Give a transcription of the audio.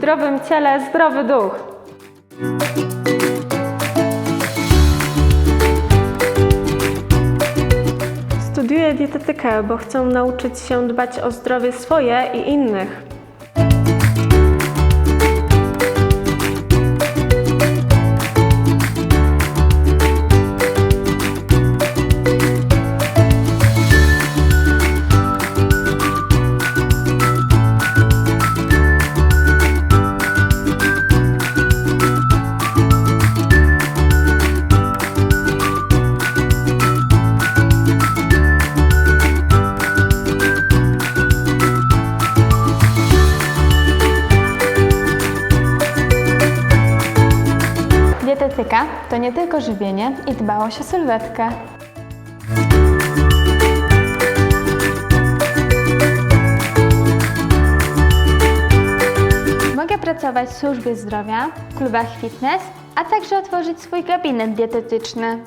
zdrowym ciele zdrowy duch. Studiuję dietetykę, bo chcę nauczyć się dbać o zdrowie swoje i innych. Dietetyka to nie tylko żywienie i dbałość o sylwetkę. Mogę pracować w służbie zdrowia, klubach fitness, a także otworzyć swój gabinet dietetyczny.